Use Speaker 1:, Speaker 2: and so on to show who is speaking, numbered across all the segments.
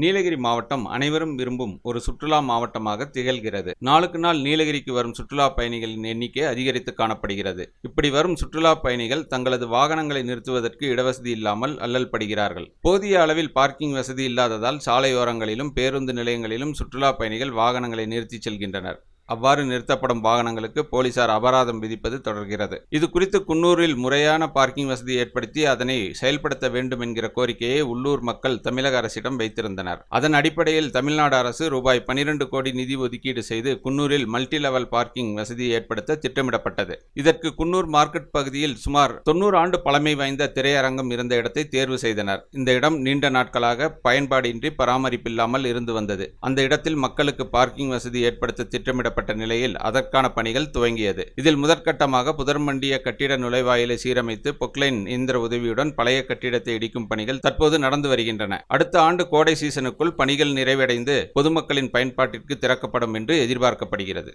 Speaker 1: நீலகிரி மாவட்டம் அனைவரும் விரும்பும் ஒரு சுற்றுலா மாவட்டமாக திகழ்கிறது. நாளுக்கு நாள் நீலகிரிக்கு வரும் சுற்றுலா பயணிகளின் எண்ணிக்கை அதிகரித்து காணப்படுகிறது. இப்படி வரும் சுற்றுலா பயணிகள் தங்களது வாகனங்களை நிறுத்துவதற்கு இடவசதி இல்லாமல் அல்லல் படுகிறார்கள். போதிய அளவில் பார்க்கிங் வசதி இல்லாததால் சாலையோரங்களிலும் பேருந்து நிலையங்களிலும் சுற்றுலா பயணிகள் வாகனங்களை நிறுத்தி செல்கின்றனர். அவ்வாறு நிறுத்தப்படும் வாகனங்களுக்கு போலீசார் அபராதம் விதிப்பது தொடர்கிறது. இது குறித்து குன்னூரில் முறையான பார்க்கிங் வசதி ஏற்படுத்தி அதனை செயல்படுத்த வேண்டும் என்கிற கோரிக்கையை உள்ளூர் மக்கள் தமிழக அரசிடம் வைத்திருந்தனர். அதன் அடிப்படையில் தமிழ்நாடு அரசு ரூபாய் பனிரெண்டு கோடி நிதி ஒதுக்கீடு செய்து குன்னூரில் மல்டி லெவல் பார்க்கிங் வசதி ஏற்படுத்த திட்டமிடப்பட்டது. இதற்கு குன்னூர் மார்க்கெட் பகுதியில் சுமார் தொண்ணூறு ஆண்டு பழமை வாய்ந்த திரையரங்கம் இருந்த இடத்தை தேர்வு செய்தனர். இந்த இடம் நீண்ட நாட்களாக பயன்பாடின்றி பராமரிப்பில்லாமல் இருந்து வந்தது. அந்த இடத்தில் மக்களுக்கு பார்க்கிங் வசதி ஏற்படுத்த திட்டமிடப்பட்ட நிலையில் அதற்கான பணிகள் துவங்கியது. இதில் முதற்கட்டமாக புதர்மண்டிய கட்டிட நுழைவாயிலை சீரமைத்து பொக்லைன் இயந்திர உதவியுடன் பழைய கட்டிடத்தை இடிக்கும் பணிகள் தற்போது நடந்து வருகின்றன. அடுத்த ஆண்டு கோடை சீசனுக்குள் பணிகள் நிறைவடைந்து பொதுமக்களின் பயன்பாட்டிற்கு திறக்கப்படும் என்று எதிர்பார்க்கப்படுகிறது.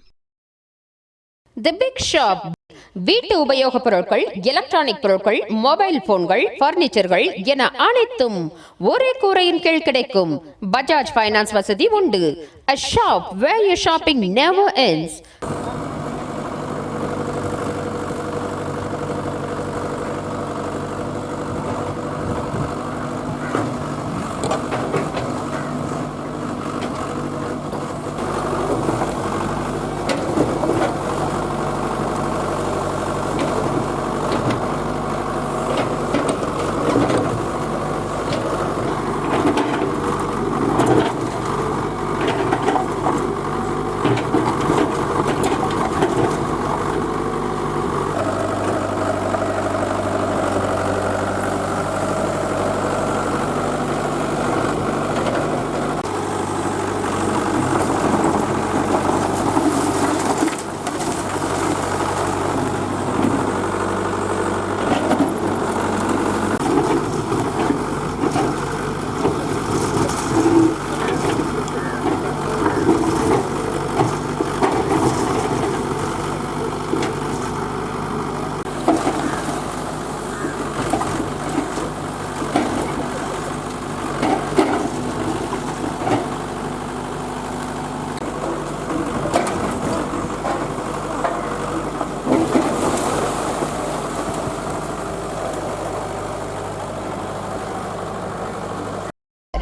Speaker 2: தி பிக் ஷாப் வீட்டு உபயோகப் பொருட்கள் எலக்ட்ரானிக் பொருட்கள் மொபைல் போன்கள் பர்னிச்சர்கள் என அனைத்தும் ஒரே கூரையின் கீழ் கிடைக்கும். பஜாஜ் ஃபைனான்ஸ் வசதி உண்டு. A shop where you shopping never ends.